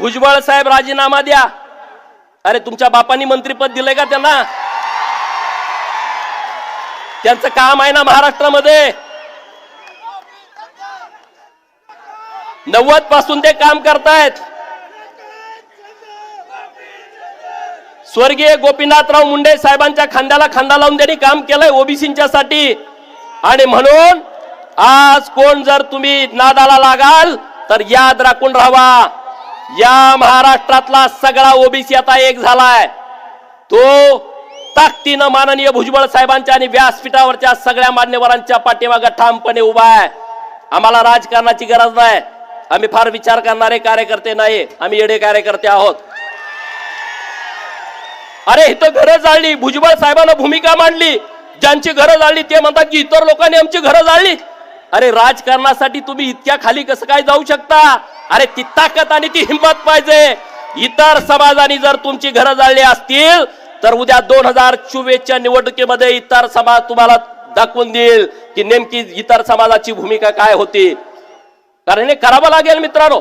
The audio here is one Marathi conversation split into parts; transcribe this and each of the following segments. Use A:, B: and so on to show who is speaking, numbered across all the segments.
A: भुजबळ साहेब राजीनामा द्या. अरे तुमच्या बापांनी मंत्रीपद दिलंय का त्यांना? त्यांचं काम आहे ना महाराष्ट्रामध्ये. नव्वदपासून ते काम करतायत. स्वर्गीय गोपीनाथराव मुंडे साहेबांच्या खांद्याला खांदा लावून त्यांनी काम केलंय ओबीसीच्या साठी. आणि म्हणून आज कोण जर तुम्ही नादाला लागाल तर याद राखून राहावा या महाराष्ट्रातला सगळा ओबीसी आता एक झालाय. तो ताकदीनं माननीय भुजबळ साहेबांच्या आणि व्यासपीठावरच्या सगळ्या मान्यवरांच्या पाठीमागे ठामपणे उभा आहे. आम्हाला राजकारणाची गरज नाही. आम्ही फार विचार करणारे कार्यकर्ते नाही. आम्ही येडे कार्यकर्ते आहोत. अरे इथं घरं जाळली. भुजबळ साहेबांना भूमिका मांडली. ज्यांची घरं जाळली ते म्हणतात की इतर लोकांनी आमची घरं जाळली. अरे राजकारणासाठी तुम्ही इतक्या खाली कसं काय जाऊ शकता? अरे ती ताकद आणि ती हिंमत पाहिजे. इतर समाजाने जर तुमची घरं जाळली असतील तर उद्या दोन हजार चोवीसच्या निवडणुकीमध्ये इतर समाज तुम्हाला दाखवून देईल की नेमकी इतर समाजाची भूमिका काय होती. कारण हे करावं लागेल मित्रांनो.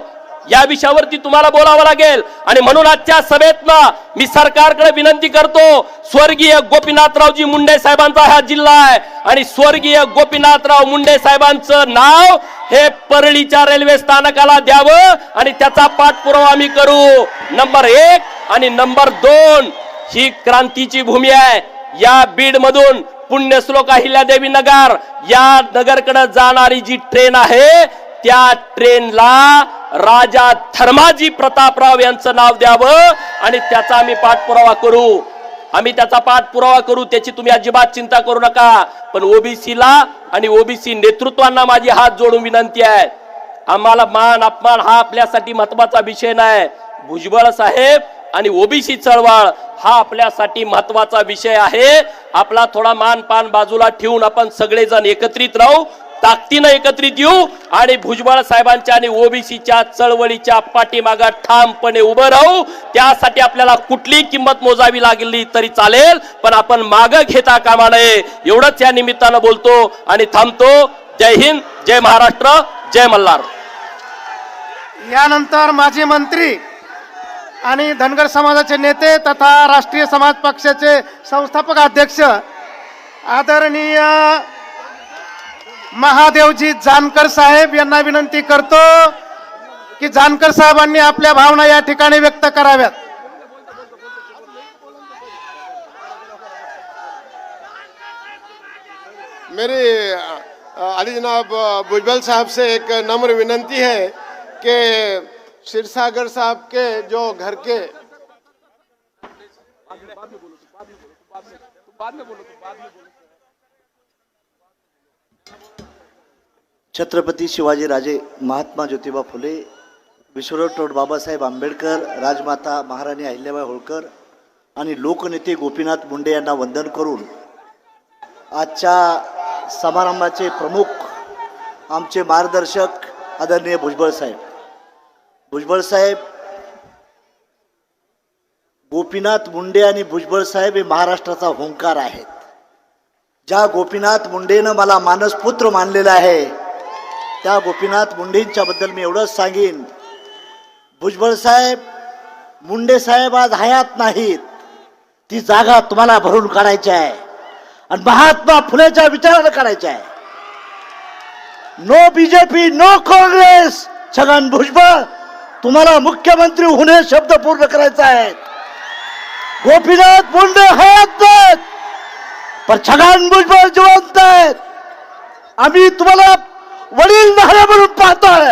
A: या विषयावरती तुम्हाला बोलावं लागेल. आणि म्हणून आजच्या सभेतनं मी सरकारकडे विनंती करतो स्वर्गीय गोपीनाथरावजी मुंडे साहेबांचा हा जिल्हा आहे. आणि स्वर्गीय गोपीनाथराव मुंडे साहेबांचं नाव हे परळीच्या रेल्वे स्थानकाला द्यावं आणि त्याचा पाठपुरावा आम्ही करू. नंबर एक आणि नंबर दोन ही क्रांतीची भूमी आहे. या बीड मधून पुण्यश्लोक अहिल्यादेवी नगर या नगरकडे जाणारी जी ट्रेन आहे त्या ट्रेनला राजा धर्माजी प्रतापराव यांचं नाव द्यावं आणि त्याचा आम्ही पाठपुरावा करू. आम्ही त्याचा पाठपुरावा करू त्याची तुम्ही अजिबात चिंता करू नका. पण ओबीसीला आणि ओबीसी नेतृत्वांना माझी हात जोडून विनंती आहे. आम्हाला मान अपमान हा आपल्यासाठी महत्त्वाचा विषय नाही. भुजबळ साहेब आणि ओबीसी चळवळ हा आपल्यासाठी महत्त्वाचा विषय आहे. आपला थोडा मान पान बाजूला ठेवून आपण सगळेजण एकत्रित राहू. ताकदीनं एकत्रित येऊ आणि भुजबळ साहेबांच्या आणि ओबीसीच्या चळवळीच्या पाठीमागा ठामपणे उभं राहू. त्यासाठी आपल्याला कुठली किंमत मोजावी लागली तरी चालेल पण आपण माग घेता कामा नये. एवढंच या निमित्तानं बोलतो आणि थांबतो. जय हिंद जय महाराष्ट्र जय मल्हार.
B: यानंतर माजी मंत्री आणि धनगर समाजाचे नेते तथा राष्ट्रीय समाज पक्षाचे संस्थापक अध्यक्ष आदरणीय महादेवजी जानकर साहेब यांना विनंती करतो की जानकर साहेबांनी आपल्या भावना या ठिकाणी व्यक्त कराव्यात.
C: मेरी अली जनाब भुजबल साहब से एक नम्र विनंती है कि सिरसागर साहब के जो घर के
D: छत्रपती शिवाजीराजे महात्मा ज्योतिबा फुले विश्वराव टोड बाबासाहेब आंबेडकर राजमाता महाराणी अहिल्याबाई होळकर आणि लोकनेते गोपीनाथ मुंडे यांना वंदन करून आजच्या समारंभाचे प्रमुख आमचे मार्गदर्शक आदरणीय भुजबळ साहेब. भुजबळ साहेब गोपीनाथ मुंडे आणि भुजबळ साहेब हे महाराष्ट्राचा होंकार आहेत. ज्या गोपीनाथ मुंडेनं मला मानसपुत्र मानलेला आहे त्या गोपीनाथ मुंडेंच्या बद्दल मी एवढंच सांगेन. भुजबळ साहेब मुंडे साहेब आज हयात नाहीत. ती जागा तुम्हाला भरून काढायची आहे. आणि महात्मा फुलेच्या विचारानं काढायची आहे. No BJP no Congress Chhagan Bhujbal तुम्हाला मुख्यमंत्री होणे शब्द पूर्ण करायचा आहे गोपीनाथ मुंडे हयात नाहीत. पण छगन भुजबळ जिवंत आहेत आम्ही तुम्हाला वडील नारे म्हणून पाहतोय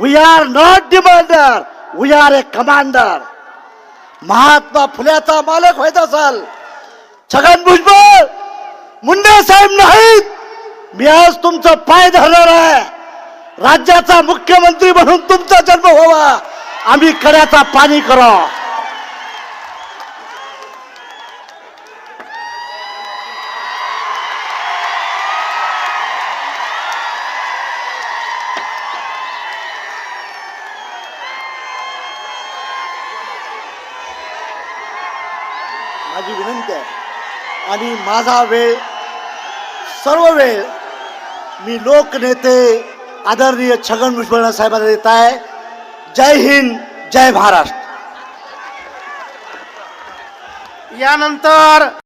D: we are not demander we are a commander Mahatma फुल्याचा मालक व्हायचा असाल छगन भुजबळ मुंडे साहेब नाहीत मी आज तुमचा पाय धरणार आहे। राज्याचा मुख्यमंत्री म्हणून तुमचा जन्म व्हावा आम्ही कड्याचा पाणी करा। माझी विनंती आहे. आणि माझा वेळ सर्व वेळ मी लोकनेते आदरणीय छगन भुजबळ साहेबांना देत आहे. जय हिंद जय महाराष्ट्र.
B: यानंतर